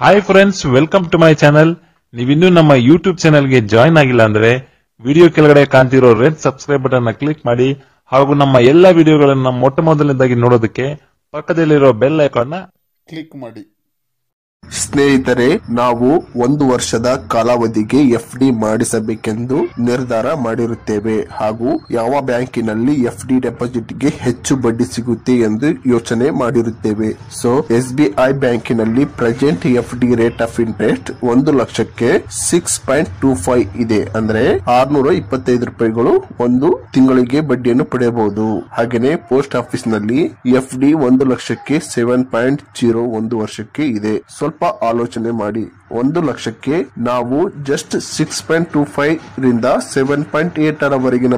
Hi friends welcome to my channel ನೀವಿನ್ನೂ ನಮ್ಮ YouTube ಚಾನಲ್ಗೆ ಜಾಯ್ನ್ ಆಗಿಲ್ಲ ಅಂದ್ರೆ ವಿಡಿಯೋ ಕೆಳಗಡೆ ಕಾಣ್ತಿರೋ ರೆಡ್ ಸಬ್ಸ್ಕ್ರೈಬ್ ಬಟನ್ ಕ್ಲಿಕ್ ಮಾಡಿ ಹಾಗೂ ನಮ್ಮ ಎಲ್ಲಾ ವಿಡಿಯೋಗಳನ್ನು ಮೊಟ್ಟ ಮೊದಲನೇದಾಗಿ ನೋಡೋದಕ್ಕೆ ಪಕ್ಕದಲ್ಲಿರೋ ಬೆಲ್ ಐಕಾನ್ ಕ್ಲಿಕ್ ಮಾಡಿ. ಸ್ನೇಹಿತರೆ, ನಾವು ಒಂದು ವರ್ಷದ ಕಾಲಾವಧಿಗೆ ಎಫ್ ಡಿ ಮಾಡಿಸಬೇಕೆಂದು ನಿರ್ಧಾರ ಮಾಡಿರುತ್ತೇವೆ. ಹಾಗೂ ಯಾವ ಬ್ಯಾಂಕಿನಲ್ಲಿ ಎಫ್ ಡಿ ಡೆಪಾಸಿಟ್ಗೆ ಹೆಚ್ಚು ಬಡ್ಡಿ ಸಿಗುತ್ತೆ ಎಂದು ಯೋಚನೆ ಮಾಡಿರುತ್ತೇವೆ. ಸೊ, ಎಸ್ ಬಿ ಐ ಬ್ಯಾಂಕಿನಲ್ಲಿ present F D rate of interest ಒಂದು ಲಕ್ಷಕ್ಕೆ ಸಿಕ್ಸ್ ಪಾಯಿಂಟ್ ಟೂ ಫೈವ್ ಇದೆ. ಅಂದ್ರೆ ಆರ್ನೂರ ಇಪ್ಪತ್ತೈದು ರೂಪಾಯಿಗಳು ಒಂದು ತಿಂಗಳಿಗೆ ಬಡ್ಡಿಯನ್ನು ಪಡೆಯಬಹುದು. ಹಾಗೆಯೇ ಪೋಸ್ಟ್ ಆಫೀಸ್ನಲ್ಲಿ ಎಫ್ ಡಿ ಒಂದು ಲಕ್ಷಕ್ಕೆ ಸೆವೆನ್ ಪಾಯಿಂಟ್ ಜೀರೋ ಒಂದು ವರ್ಷಕ್ಕೆ ಇದೆ. ಸ್ವಲ್ಪ ಆಲೋಚನೆ ಮಾಡಿ. ಒಂದು ಲಕ್ಷಕ್ಕೆ ನಾವು just six point two five ರಿಂದ ಸೆವೆನ್ ಪಾಯಿಂಟ್ ಏಟ್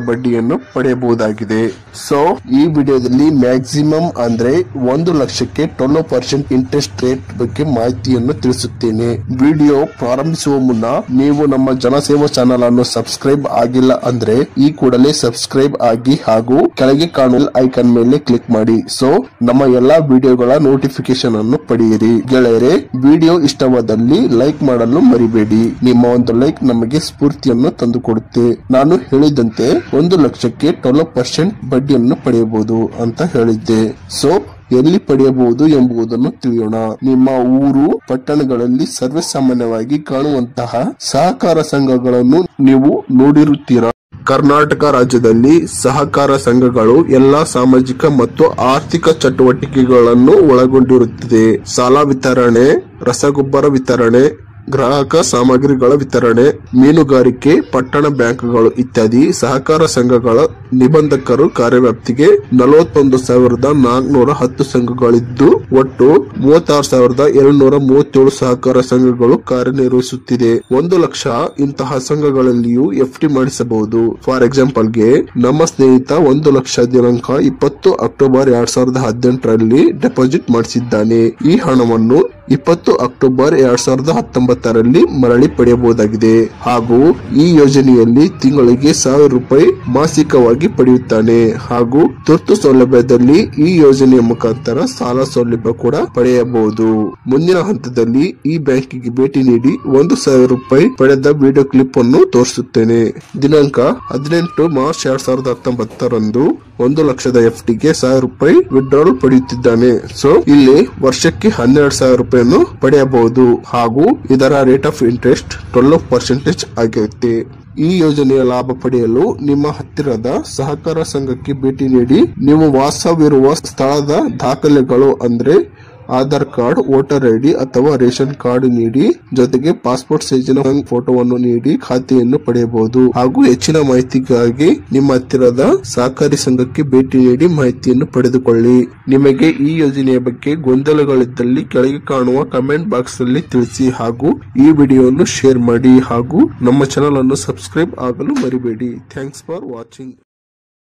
ಬಡ್ಡಿಯನ್ನು ಪಡೆಯಬಹುದಾಗಿದೆ. ಸೊ ಈ ವಿಡಿಯೋದಲ್ಲಿ ಮ್ಯಾಕ್ಸಿಮಮ್ ಅಂದ್ರೆ ಒಂದು ಲಕ್ಷಕ್ಕೆ ಟ್ವೆಲ್ವ್ ಪರ್ಸೆಂಟ್ ಇಂಟ್ರೆಸ್ಟ್ ರೇಟ್ ಬಗ್ಗೆ ಮಾಹಿತಿಯನ್ನು ತಿಳಿಸುತ್ತೇನೆ. ವಿಡಿಯೋ ಪ್ರಾರಂಭಿಸುವ ಮುನ್ನ ನೀವು ನಮ್ಮ ಜನಸೇವಾ ಚಾನಲ್ ಅನ್ನು ಸಬ್ಸ್ಕ್ರೈಬ್ ಆಗಿಲ್ಲ ಅಂದ್ರೆ ಈ ಕೂಡಲೇ ಸಬ್ಸ್ಕ್ರೈಬ್ ಆಗಿ ಹಾಗೂ ಕೆಳಗೆ ಕಾಣುವ ಐಕನ್ ಮೇಲೆ ಕ್ಲಿಕ್ ಮಾಡಿ. ಸೊ ನಮ್ಮ ಎಲ್ಲಾ ವಿಡಿಯೋಗಳ ನೋಟಿಫಿಕೇಶನ್ ಅನ್ನು ಪಡೆಯಿರಿ. ಗೆಳೆಯರೆ ವಿಡಿಯೋ ಇಷ್ಟವಾದಲ್ಲಿ ಲೈಕ್ ಮಾಡಲು ಮರಿಬೇಡಿ. ನಿಮ್ಮ ಒಂದು ಲೈಕ್ ನಮಗೆ ಸ್ಫೂರ್ತಿಯನ್ನು ತಂದುಕೊಡುತ್ತೆ. ನಾನು ಹೇಳಿದಂತೆ ಒಂದು ಲಕ್ಷಕ್ಕೆ ಟ್ವೆಲ್ ಪರ್ಸೆಂಟ್ ಬಡ್ಡಿಯನ್ನು ಪಡೆಯಬಹುದು ಅಂತ ಹೇಳಿದ್ದೆ. ಸೊ ಎಲ್ಲಿ ಪಡೆಯಬಹುದು ಎಂಬುದನ್ನು ತಿಳಿಯೋಣ. ನಿಮ್ಮ ಊರು, ಪಟ್ಟಣಗಳಲ್ಲಿ ಸರ್ವೇ ಸಾಮಾನ್ಯವಾಗಿ ಕಾಣುವಂತಹ ಸಹಕಾರ ಸಂಘಗಳನ್ನು ನೀವು ನೋಡಿರುತ್ತೀರಾ? ಕರ್ನಾಟಕ ರಾಜ್ಯದಲ್ಲಿ ಸಹಕಾರ ಸಂಘಗಳು ಎಲ್ಲಾ ಸಾಮಾಜಿಕ ಮತ್ತು ಆರ್ಥಿಕ ಚಟುವಟಿಕೆಗಳನ್ನು ಒಳಗೊಂಡಿರುತ್ತದೆ. ಸಾಲ ವಿತರಣೆ ರಸಗೊಬ್ಬರ ವಿತರಣೆ ಗ್ರಾಹಕ ಸಾಮಗ್ರಿಗಳ ವಿತರಣೆ, ಮೀನುಗಾರಿಕೆ, ಪಟ್ಟಣ ಬ್ಯಾಂಕ್ಗಳು ಇತ್ಯಾದಿ ಸಹಕಾರ ಸಂಘಗಳ ನಿಬಂಧಕರು ಕಾರ್ಯವ್ಯಾಪ್ತಿಗೆ ನಲವತ್ತೊಂದು ಸಾವಿರದ ನಾಲ್ಕುನೂರ ಹತ್ತು ಸಂಘಗಳಿದ್ದು, ಒಟ್ಟು ಮೂವತ್ತಾರು ಸಾವಿರದ ಏಳುನೂರ ಮೂವತ್ತೇಳು ಸಹಕಾರ ಸಂಘಗಳು ಕಾರ್ಯನಿರ್ವಹಿಸುತ್ತಿದೆ. ಒಂದು ಲಕ್ಷ ಇಂತಹ ಸಂಘಗಳಲ್ಲಿಯೂ ಎಫ್ ಡಿ ಮಾಡಿಸಬಹುದು. ಫಾರ್ ಎಕ್ಸಾಂಪಲ್ಗೆ, ನಮ್ಮ ಸ್ನೇಹಿತ ಒಂದು ಲಕ್ಷ ದಿನಾಂಕ ಇಪ್ಪತ್ತು ಅಕ್ಟೋಬರ್ ಎರಡ್ ಸಾವಿರದ ಹದಿನೆಂಟರಲ್ಲಿ ಡೆಪಾಸಿಟ್ ಮಾಡಿಸಿದ್ದಾನೆ. ಈ ಹಣವನ್ನು ಇಪ್ಪತ್ತು ಅಕ್ಟೋಬರ್ ಎರಡ್ ಸಾವಿರದ ಹತ್ತೊಂಬತ್ತರಲ್ಲಿ ಮರಳಿ ಪಡೆಯಬಹುದಾಗಿದೆ. ಹಾಗೂ ಈ ಯೋಜನೆಯಲ್ಲಿ ತಿಂಗಳಿಗೆ ಸಾವಿರ ರೂಪಾಯಿ ಮಾಸಿಕವಾಗಿ ಪಡೆಯುತ್ತಾನೆ. ಹಾಗೂ ತುರ್ತು ಸೌಲಭ್ಯದಲ್ಲಿ ಈ ಯೋಜನೆಯ ಮುಖಾಂತರ ಸಾಲ ಸೌಲಭ್ಯ ಕೂಡ ಪಡೆಯಬಹುದು. ಮುಂದಿನ ಹಂತದಲ್ಲಿ ಈ ಬ್ಯಾಂಕಿಗೆ ಭೇಟಿ ನೀಡಿ ಒಂದು ಸಾವಿರ ರೂಪಾಯಿ ಪಡೆದ ವಿಡಿಯೋ ಕ್ಲಿಪ್ ಅನ್ನು ತೋರಿಸುತ್ತೇನೆ. ದಿನಾಂಕ ಹದಿನೆಂಟು ಮಾರ್ಚ್ ಎರಡ್ ಸಾವಿರದ ಹತ್ತೊಂಬತ್ತರಂದು ಒಂದು ಲಕ್ಷದ ಎಫ್ ಡಿಗೆ ಸಾವಿರ ರೂಪಾಯಿ ವಿಡ್ರಾಲ್ ಪಡೆಯುತ್ತಿದ್ದಾನೆ. ಸೊ ಇಲ್ಲಿ ವರ್ಷಕ್ಕೆ ಹನ್ನೆರಡು ಸಾವಿರ ರೂಪಾಯಿಯನ್ನು ಪಡೆಯಬಹುದು. ಹಾಗೂ ಇದರ rate of interest twelve percentage ಆಗಿರುತ್ತೆ ಈ ಯೋಜನೆಯ ಲಾಭ ಪಡೆಯಲು ನಿಮ್ಮ ಹತ್ತಿರದ ಸಹಕಾರ ಸಂಘಕ್ಕೆ ಭೇಟಿ ನೀಡಿ, ನೀವು ವಾಸವಿರುವ ಸ್ಥಳದ ದಾಖಲೆಗಳು ಅಂದ್ರೆ ಆಧಾರ್ ಕಾರ್ಡ್, ವೋಟರ್ ಐಡಿ ಅಥವಾ ರೇಷನ್ ಕಾರ್ಡ್ ನೀಡಿ, ಜೊತೆಗೆ ಪಾಸ್ಪೋರ್ಟ್ ಸೈಜಿನ ಫೋಟೋವನ್ನು ನೀಡಿ ಖಾತೆಯನ್ನು ಪಡೆಯಬಹುದು. ಹಾಗೂ ಹೆಚ್ಚಿನ ಮಾಹಿತಿಗಾಗಿ ನಿಮ್ಮ ಹತ್ತಿರದ ಸಹಕಾರಿ ಸಂಘಕ್ಕೆ ಭೇಟಿ ನೀಡಿ ಮಾಹಿತಿಯನ್ನು ಪಡೆದುಕೊಳ್ಳಿ. ನಿಮಗೆ ಈ ಯೋಜನೆಯ ಬಗ್ಗೆ ಗೊಂದಲಗಳಿದ್ದಲ್ಲಿ ಕೆಳಗೆ ಕಾಣುವ ಕಮೆಂಟ್ ಬಾಕ್ಸ್ನಲ್ಲಿ ತಿಳಿಸಿ ಹಾಗೂ ಈ ವಿಡಿಯೋವನ್ನು ಶೇರ್ ಮಾಡಿ ಹಾಗೂ ನಮ್ಮ ಚಾನಲ್ ಅನ್ನು ಸಬ್ಸ್ಕ್ರೈಬ್ ಆಗಲು ಮರಿಬೇಡಿ. Thanks for watching.